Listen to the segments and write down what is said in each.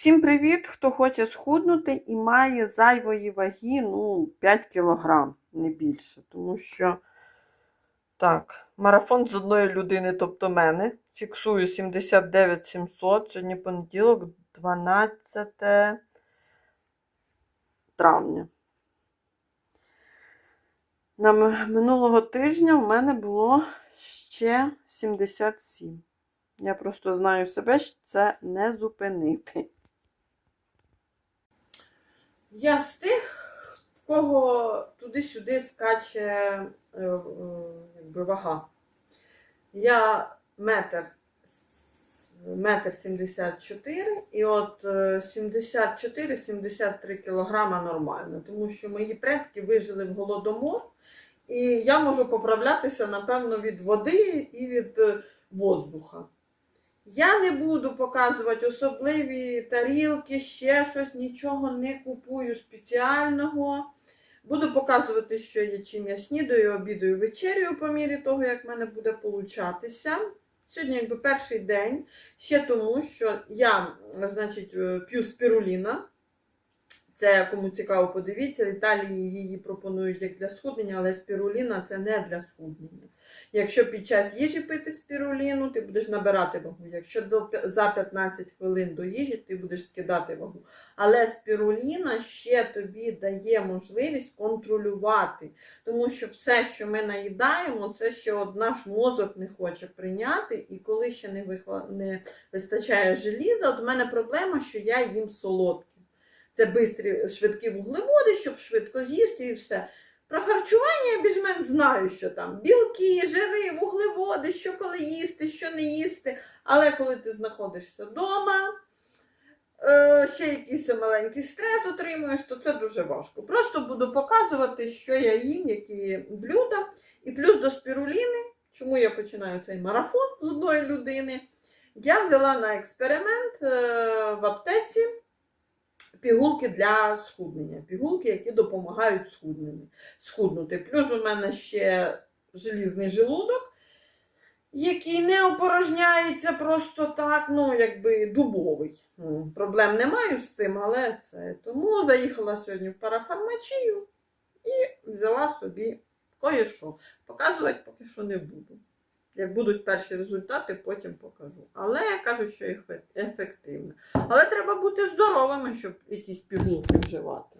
Всім привіт! Хто хоче схуднути і має зайвої ваги, ну, 5 кг, не більше. Тому що, так, марафон з одної людини, тобто мене. Фіксую 79 700. Сьогодні понеділок, 12 травня. На минулого тижня в мене було ще 77. Я просто знаю себе, що це не зупинити. Я з тих, в кого туди-сюди скаче е, е, якби вага. Я метр, метр 74, і от е, 74-73 кілограма нормально, тому що мої предки вижили в голодомор, і я можу поправлятися, напевно, від води і від е, воздуха. Я не буду показувати особливі тарілки, ще щось, нічого не купую спеціального. Буду показувати, що є чим я снідаю, обідаю, вечерю по мірі того, як в мене буде получатися. Сьогодні, якби перший день, ще тому, що я, значить, е, п'ю спіруліна. Це кому цікаво, подивіться. В Італії її пропонують як для схуднення, але спіруліна це не для схуднення. Якщо під час їжі пити спіруліну, ти будеш набирати вагу. Якщо до, за 15 хвилин до їжі, ти будеш скидати вагу. Але спіруліна ще тобі дає можливість контролювати. Тому що все, що ми наїдаємо, це ще наш мозок не хоче прийняти. І коли ще не, вихва- не вистачає желіза, от у мене проблема, що я їм солодке. Це бистрі, швидкі вуглеводи, щоб швидко з'їсти і все. Про харчування я більш-менш знаю, що там білки, жири, вуглеводи, що коли їсти, що не їсти. Але коли ти знаходишся вдома, е, ще якийсь маленький стрес отримуєш, то це дуже важко. Просто буду показувати, що я їм, які блюда. І плюс до спіруліни, чому я починаю цей марафон з одної людини. Я взяла на експеримент е, в аптеці пігулки для схуднення. Пігулки, які допомагають схуднути. Плюс у мене ще желізний желудок, який не опорожняється просто так, ну, якби дубовий. Ну, Проблем не маю з цим, але це. Тому заїхала сьогодні в парафармачію і взяла собі кое-що. Показувати поки що не буду. Як будуть перші результати, потім покажу. Але я кажу, що ефе- ефективно. Але треба бути здоровими, щоб якісь пігулки вживати.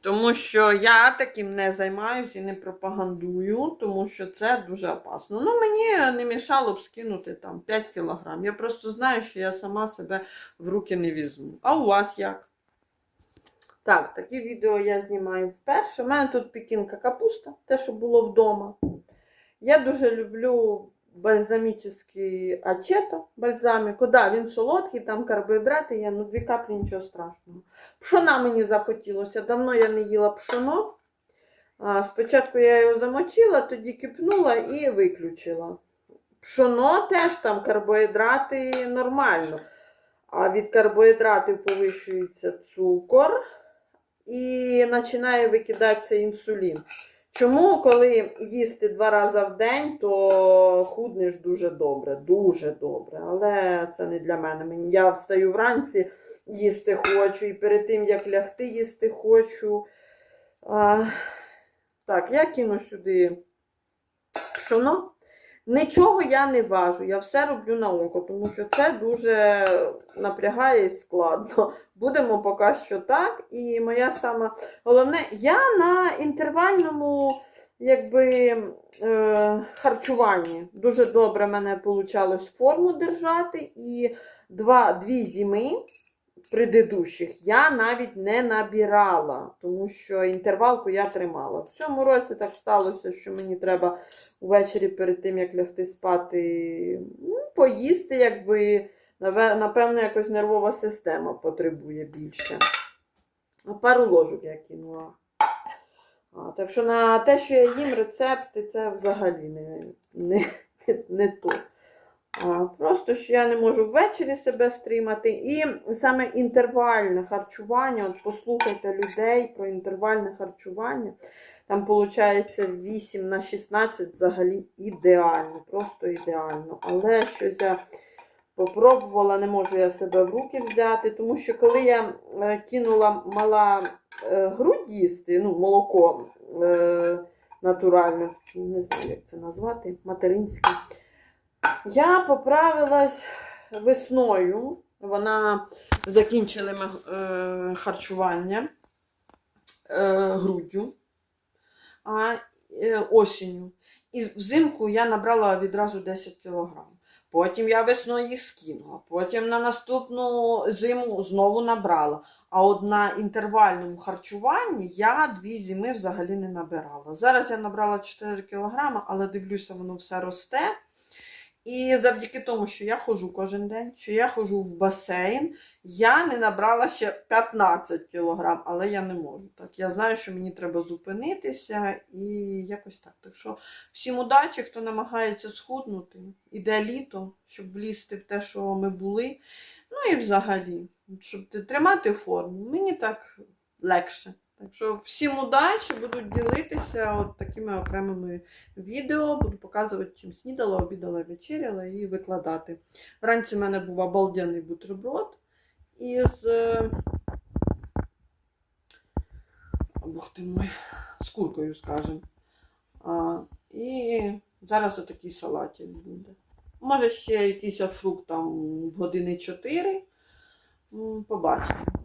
Тому що я таким не займаюся і не пропагандую, тому що це дуже опасно. Ну, мені не мішало б скинути там 5 кілограм. Я просто знаю, що я сама себе в руки не візьму. А у вас як? Так, такі відео я знімаю вперше. У мене тут пекінка капуста, те, що було вдома. Я дуже люблю бальзамічний ачето, бальзаміку. Да, він солодкий, там карбоїдрати є, ну дві каплі нічого страшного. Пшона мені захотілося. Давно я не їла пшоно. А, спочатку я його замочила, тоді кипнула і виключила. Пшоно теж там карбоїдрати нормально. А від карбоїдратів повищується цукор і починає викидатися інсулін. Чому, коли їсти два рази в день, то худнеш дуже добре, дуже добре. Але це не для мене. Я встаю вранці, їсти хочу, і перед тим, як лягти, їсти хочу. А, так, я кину сюди пшоно. Нічого я не важу, я все роблю на око, тому що це дуже напрягає і складно. Будемо поки що так. І моя сама головне, я на інтервальному якби, е, харчуванні дуже добре мене вийшло форму держати. І два, дві зими предыдущих я навіть не набирала, тому що інтервалку я тримала. В цьому році так сталося, що мені треба увечері перед тим, як лягти спати, ну, поїсти, якби. Напевно, якось нервова система потребує більше. Пару ложок я кинула. А, так що на те, що я їм рецепти, це взагалі не, не, не, не то. Просто що я не можу ввечері себе стримати. І саме інтервальне харчування, от послухайте людей про інтервальне харчування. Там виходить 8 на 16 взагалі ідеально, просто ідеально. Але щось я Попробувала, не можу я себе в руки взяти, тому що коли я е, кинула мала е, грудь їсти, ну, молоко е, натуральне, не знаю, як це назвати, материнське, я поправилась весною. Вона закінчили ми е, харчування е, груддю а е, осінню. І взимку я набрала відразу 10 кілограм. Потім я весною їх скинула. Потім на наступну зиму знову набрала. А от на інтервальному харчуванні я дві зими взагалі не набирала. Зараз я набрала 4 кілограми, але дивлюся, воно все росте. І завдяки тому, що я ходжу кожен день, що я ходжу в басейн, я не набрала ще 15 кілограм, але я не можу. Так, я знаю, що мені треба зупинитися і якось так. Так що всім удачі, хто намагається схуднути. Іде літо, щоб влізти в те, що ми були. Ну і взагалі, щоб тримати форму. Мені так легше. Так що всім удачі, буду ділитися от такими окремими відео, буду показувати, чим снідала, обідала, вечеряла і викладати. Вранці в мене був обалденний бутерброд із. е, Бог ти мой, з куркою, скажімо. А, і зараз отакий салатик буде. Може, ще якийсь фрукт там в години 4. Побачимо.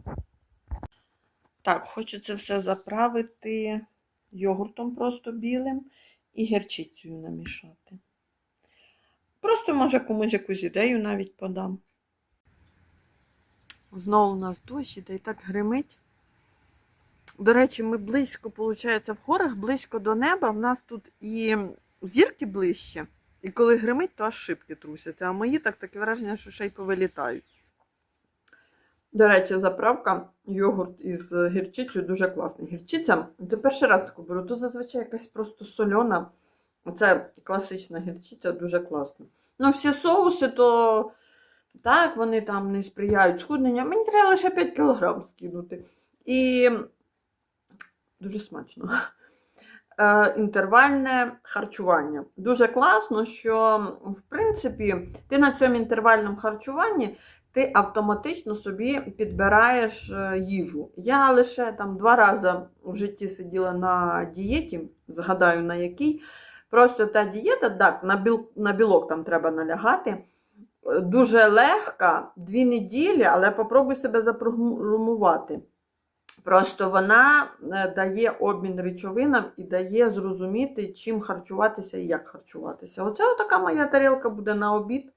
Так, хочу це все заправити йогуртом просто білим і гірчицею намішати. Просто, може, комусь якусь ідею навіть подам. Знову у нас дощ іде і так гримить. До речі, ми близько, виходить, в горах, близько до неба. В нас тут і зірки ближче. І коли гримить, то аж шибки трусяться. А мої так таке враження, що ще й повилітають. До речі, заправка йогурт із гірчицею дуже класний. Гірчиця, це перший раз таку беру. Тут зазвичай якась просто сольона. Оце класична гірчиця, дуже класно. Ну, всі соуси, то так, вони там не сприяють схудненню. Мені треба лише 5 кг скинути. І дуже смачно. Е, інтервальне харчування. Дуже класно, що, в принципі, ти на цьому інтервальному харчуванні ти автоматично собі підбираєш е, їжу. Я лише там два рази в житті сиділа на дієті, згадаю на якій. Просто та дієта, так, на, біл, на білок там треба налягати. Е, Дуже легка, дві неділі, але попробуй себе запрограмувати. Просто вона е, дає обмін речовинам і дає зрозуміти, чим харчуватися і як харчуватися. Оце така моя тарілка буде на обід.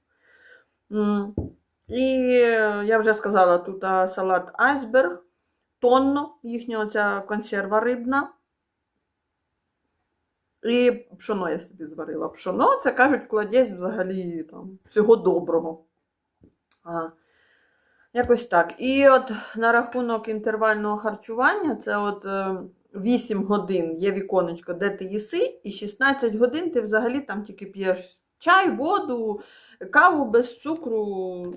І е, я вже сказала, тут салат айсберг, тонно, їхня оця консерва рибна. І пшоно я собі зварила. Пшоно, це кажуть, кладець взагалі там, всього доброго. А, якось так. І от на рахунок інтервального харчування, це от е, 8 годин є віконечко, де ти їси, і 16 годин ти взагалі там тільки п'єш чай, воду, каву без цукру,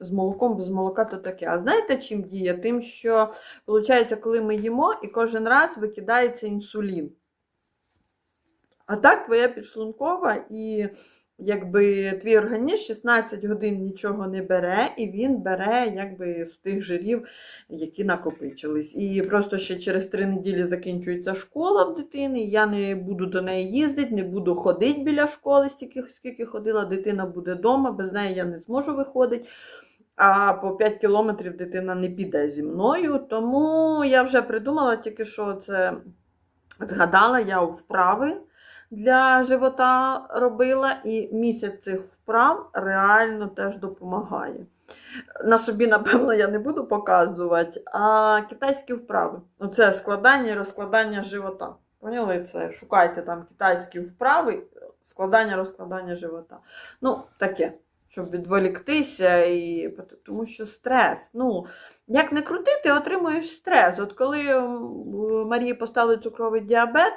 з молоком, без молока, то таке. А знаєте, чим діє? Тим, що, виходить, коли ми їмо, і кожен раз викидається інсулін. А так твоя підшлункова і якби твій організм 16 годин нічого не бере, і він бере якби з тих жирів, які накопичились. І просто ще через три неділі закінчується школа в дитини. Я не буду до неї їздити, не буду ходити біля школи, стільки скільки ходила, дитина буде вдома, без неї я не зможу виходити. А по 5 кілометрів дитина не піде зі мною. Тому я вже придумала тільки що це згадала я вправи для живота робила, і місяць цих вправ реально теж допомагає. На собі, напевно, я не буду показувати, а китайські вправи. Оце складання і розкладання живота. Поняли це? Шукайте там китайські вправи, складання, розкладання живота. Ну, таке, щоб відволіктися, і... тому що стрес. Ну, як не крути, ти отримуєш стрес. От коли Марії поставили цукровий діабет,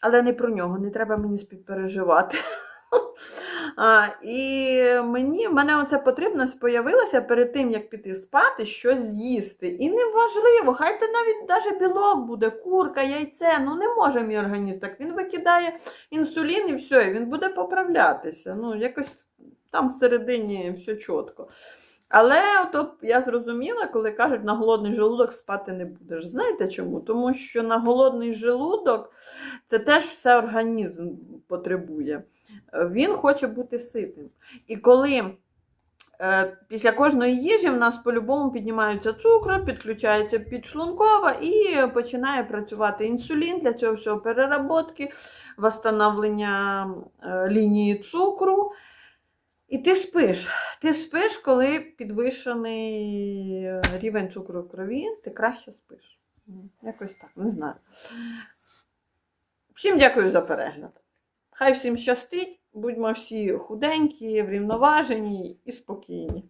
але не про нього, не треба мені співпереживати. А, і мені, мене оця потрібність появилася перед тим, як піти спати, щось з'їсти. І неважливо, хай це навіть даже білок буде, курка, яйце. Ну не може мій організм так. Він викидає інсулін і все, і він буде поправлятися. Ну, якось там всередині все чітко. Але от я зрозуміла, коли кажуть, на голодний желудок спати не будеш. Знаєте чому? Тому що на голодний желудок це теж все організм потребує. Він хоче бути ситим. І коли е, після кожної їжі в нас по-любому піднімаються цукри, підключається підшлункова і починає працювати інсулін для цього всього переработки, восстановлення е, лінії цукру. І ти спиш. Ти спиш, коли підвищений е, рівень цукру в крові, ти краще спиш. Якось так, не знаю. Всім дякую за перегляд. Хай всім щастить, будьмо всі худенькі, врівноважені і спокійні.